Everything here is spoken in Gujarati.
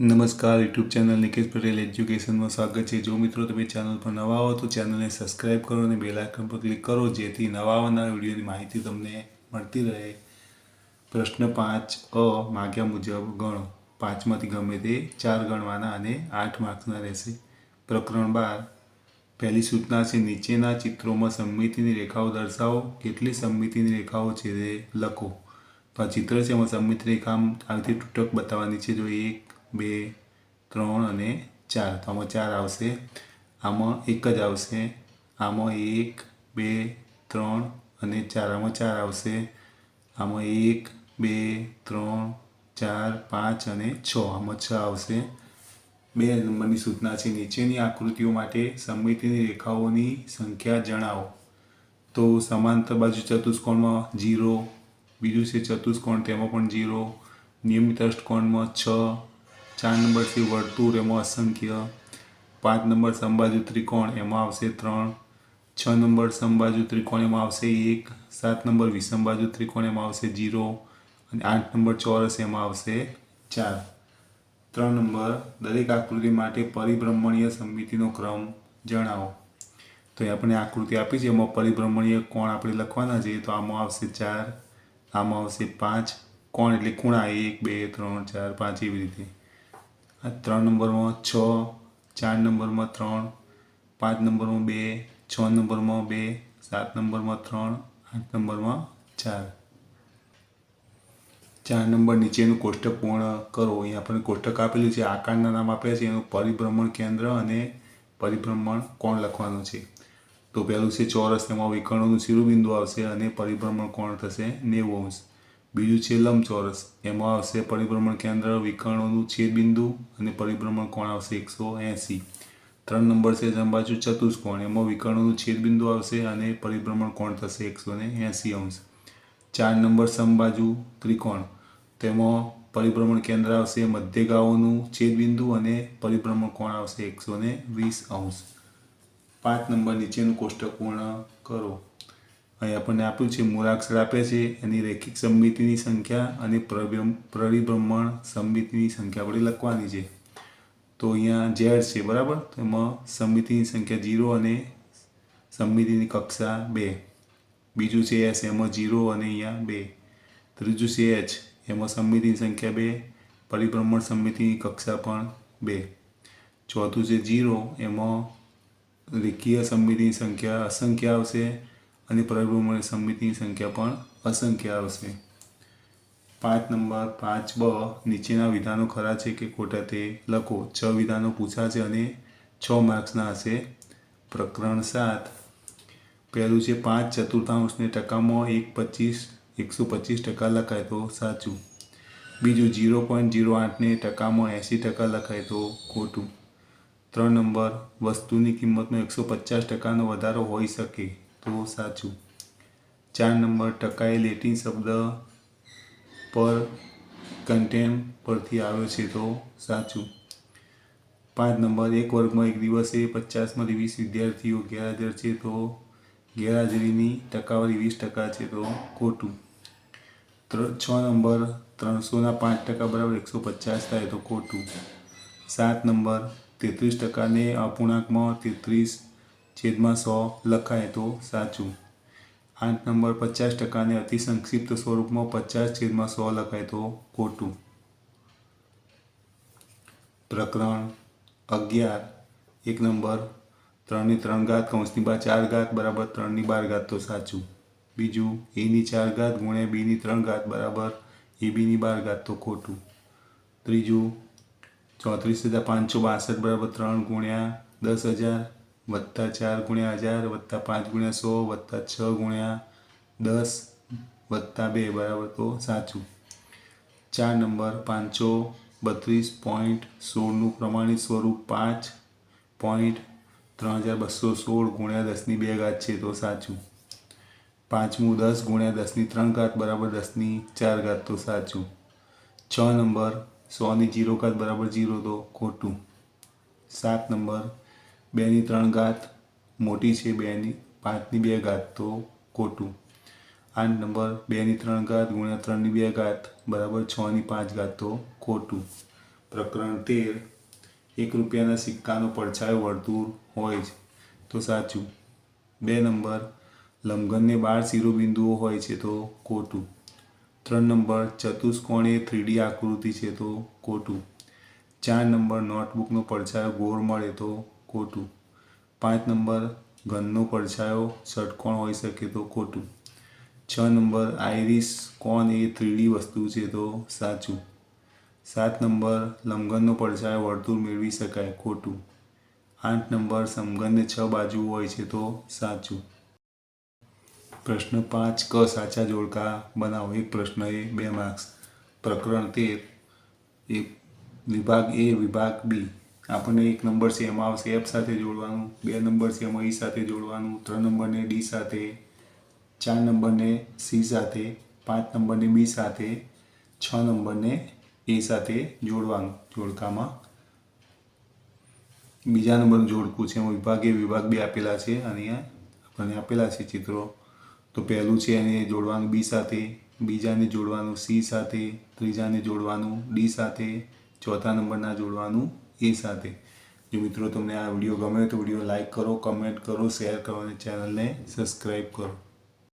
નમસ્કાર, યુટ્યુબ ચેનલ નિકેશ પટેલ એજ્યુકેશનમાં સ્વાગત છે. જો મિત્રો તમે ચેનલ પર નવા હો તો ચેનલને સબસ્ક્રાઈબ કરો અને બેલ આઇકન પર ક્લિક કરો, જેથી નવા આવનાર વિડીયોની માહિતી તમને મળતી રહે. પ્રશ્ન પાંચ, અ, માગ્યા મુજબ ગણો. પાંચમાંથી ગમે તે ચાર ગણવાના અને આઠ માર્ક્સના રહેશે. પ્રકરણ બાર, પહેલી સૂચના છે, નીચેના ચિત્રોમાં સંમિતિની રેખાઓ દર્શાવો. કેટલી સંમિતિની રેખાઓ છે તે લખો. તો આ ચિત્ર છે, એમાં સંમિત રેખા આનાથી તૂટક બતાવવાની છે. જો એક બે, ત્રણ અને ચાર. તો આમાં ચાર આવશે. આમાં એક જ આવશે. આમાં એક, બે, ત્રણ અને ચાર. આમાં ચાર આવશે. આમાં એક, બે, ત્રણ, ચાર, પાંચ અને છ. આમાં છ આવશે. બે નંબરની સૂચના છે નીચેની આકૃતિઓ માટે સમમિતિની રેખાઓની સંખ્યા જણાવો. તો સમાંતર બાજુ ચતુષ્કોણમાં જીરો બીજું છે ચતુષ્કોણ, તેમાં પણ જીરો નિયમિત અષ્ટકોણમાં છ ચાર નંબર છે વર્તુળ, એમાં અસંખ્ય. પાંચ નંબર સંબાજુ ત્રિકોણ, એમાં આવશે ત્રણ. છ નંબર સંબાજુ ત્રિકોણ, એમાં આવશે એક. સાત નંબર વિસંબાજુ ત્રિકોણ, એમાં આવશે જીરો. અને આઠ નંબર ચોરસ, એમાં આવશે ચાર. ત્રણ નંબર, દરેક આકૃતિ માટે પરિભ્રમણીય સમિતિનો ક્રમ જણાવો. તો એ આપણે આકૃતિ આપી છે, એમાં પરિભ્રમણીય કોણ આપણે લખવાના છે, તો આમાં આવશે ચાર, આમાં આવશે પાંચ. કોણ એટલે ખૂણા, એક, બે, ત્રણ, ચાર, પાંચ, એવી રીતે. આ ત્રણ નંબરમાં છ, ચાર નંબરમાં ત્રણ, પાંચ નંબરમાં બે, છ નંબરમાં બે, સાત નંબરમાં ત્રણ, આઠ નંબરમાં ચાર. ચાર નંબર નીચેનું કોષ્ટક પૂર્ણ કરો. અહીંયા આપણને કોષ્ટક આપેલું છે. આકારના નામ આપ્યા છે. એનું પરિભ્રમણ કેન્દ્ર અને પરિભ્રમણ કોણ લખવાનું છે? તો પહેલું છે ચોરસ. એમાં વિકર્ણોનું શિરોબિંદુ આવશે અને પરિભ્રમણ કોણ થશે? નેવું અંશ બીજું છે લંબચોરસ. એમાં આવશે પરિભ્રમણ કેન્દ્ર, વિકર્ણોનું છેદબિંદુ અને પરિભ્રમણ કોણ આવશે? એકસો એંસી. ત્રણ નંબર છે જમબાજુ ચતુષ્કોણ. એમાં વિકર્ણોનું છેદબિંદુ આવશે અને પરિભ્રમણ કોણ થશે? એકસો ને એંસી અંશ. ચાર નંબર સમબાજુ ત્રિકોણ. તેમાં પરિભ્રમણ કેન્દ્ર આવશે મધ્યગાઓનું છેદબિંદુ અને પરિભ્રમણ કોણ આવશે? એકસો વીસ અંશ. પાંચ નંબર નીચેનું કોષ્ટક પૂર્ણ કરો. અહીં આપણને આપ્યું છે મૂળાક્ષર આપે છે. એની રેખિક સમિતિની સંખ્યા અને પ્રભ્રમ પરિભ્રમણ સમિતિની સંખ્યા આપણે લખવાની છે. તો અહીંયા ઝેડ છે, બરાબર? તો એમાં સમિતિની સંખ્યા જીરો અને સમિતિની કક્ષા બે. બીજું છે એસ, એમાં જીરો અને અહીંયા બે. ત્રીજું છે એચ, એમાં સમિતિની સંખ્યા બે, પરિભ્રમણ સમિતિની કક્ષા પણ બે. ચોથું છે જીરો, એમાં રેખીય સમિતિની સંખ્યા અસંખ્ય આવશે. અને પરિભ્રમણ સમિતિની સંખ્યા પણ અસંખ્ય આવશે. પાંચ નંબર, પાંચ બ, નીચેના વિધાનો ખરા છે કે ખોટા તે લખો. છ વિધાનો પૂછાશે અને છ માર્ક્સના હશે. પ્રકરણ સાત. પહેલું છે પાંચ ચતુર્થાંશને ટકામાં એક પચીસ, એકસો પચીસ ટકા લખાય તો સાચું. બીજું જીરો પોઈન્ટ જીરો આઠને ટકામાં એંસી ટકા લખાય તો ખોટું. ત્રણ નંબર, વસ્તુની કિંમતમાં એકસો પચાસ ટકાનો વધારો હોઈ શકે. તો સાચું. ચાર નંબર ટકાએ લેટિન શબ્દ પર કન્ટેમ પરથી આવ્યો છે તો સાચું. પાંચ નંબર, એક વર્ગમાં એક દિવસે પચાસમાંથી વીસ વિદ્યાર્થીઓ ગેરહાજર છે તો ગેરહાજરીની ટકાવારી વીસ ટકા છે તો ખોટું. છ નંબર, ત્રણસોના પાંચ ટકા બરાબર એકસો પચાસ થાય તો ખોટું. સાત નંબર, તેત્રીસ ટકાને અપૂર્ણાંકમાં તેત્રીસ છેદમાં સો લખાય તો સાચું. આઠ નંબર પચાસ ટકાને અતિ સંક્ષિપ્ત સ્વરૂપમાં પચાસ છેદમાં સો લખાય તો ખોટું. પ્રકરણ અગિયાર. એક નંબર, ત્રણની ત્રણ ઘાત કૌંસની બાર ચાર ઘાત બરાબર ત્રણની બાર ઘાત તો સાચું. બીજું, એની ચાર ઘાત ગુણ્યા બીની ત્રણ ઘાત બરાબર એ બીની બાર ઘાત તો ખોટું. ત્રીજું, ચોત્રીસ હજાર પાંચસો બાસઠ બરાબર ત્રણ ગુણ્યા દસ હજાર વત્તા ચાર ગુણ્યા હજાર, વત્તા પાંચ ગુણ્યા સો, વત્તા છ ગુણ્યા દસ, વત્તા બે, બરાબર? તો સાચું. ચાર નંબર, પાંચસો બત્રીસ પોઈન્ટ સોળનું પ્રમાણિત સ્વરૂપ પાંચ પોઈન્ટ ત્રણ હજાર બસો સોળ ગુણ્યા દસની બે ઘાત છે, તો સાચું. પાંચમું દસ ગુણ્યા દસની ત્રણ ઘાત, બરાબર? દસની ચાર ઘાત, તો સાચું. છ નંબર, સોની જીરો ઘાત, બરાબર? જીરો તો ખોટું. સાત નંબર બેની ત્રણ ઘાત મોટી છે બેની, પાંચની બે ઘાત તો ખોટું. આઠ નંબર, બેની ત્રણ ઘાત ગુણ્યા ત્રણની બે ઘાત બરાબર છની પાંચ ઘાત તો ખોટું. પ્રકરણ તેર, એક રૂપિયાના સિક્કાનો પડછાયો વર્તુળ હોય છે, તો સાચું. બે નંબર લંબઘનને બાર શિરોબિંદુઓ હોય છે, તો ખોટું. ત્રણ નંબર ચતુષ્કોણ થ્રીડી આકૃતિ છે, તો ખોટું. ચાર નંબર, નોટબુકનો પડછાયો ગોળ મળે, તો ખોટું. પાંચ નંબર ઘનનો પડછાયો ષટકોણ હોઈ શકે તો ખોટું. છ નંબર આઈરિસ કોણ એ થ્રીડી વસ્તુ છે તો સાચું. સાત નંબર લંબઘનનો પડછાયો વર્તુળ મેળવી શકાય ખોટું. આઠ નંબર, સમઘનને છ બાજુ હોય છે તો સાચું. પ્રશ્ન પાંચ, ક સાચા જોડકા બનાવો. એક પ્રશ્ન એ, બે માર્ક્સ. પ્રકરણ તેર. એક વિભાગ એ, વિભાગ બી. આપણને એક નંબર છે, એમાં આવશે એફ સાથે જોડવાનું, બે નંબર છે, એમાં ઈ સાથે જોડવાનું, ત્રણ નંબરને ડી સાથે, ચાર નંબરને સી સાથે, પાંચ નંબરને બી સાથે, છ નંબરને એ સાથે જોડવાનું જોડકામાં. બીજા નંબરનું જોડકું છે, એમાં વિભાગ વિભાગ બે આપેલા છે, અને અહીંયા આપણને આપેલા છે ચિત્રો. તો પહેલું છે એને જોડવાનું બી સાથે, બીજાને જોડવાનું સી સાથે, ત્રીજાને જોડવાનું ડી સાથે, ચોથા નંબરના જોડવાનું એ સાથે. જો મિત્રો તમને આ વીડિયો ગમે તો વીડિયો લાઇક કરો, કમેન્ટ કરો, શેર કરો અને ચેનલને સબસ્ક્રાઈબ કરો.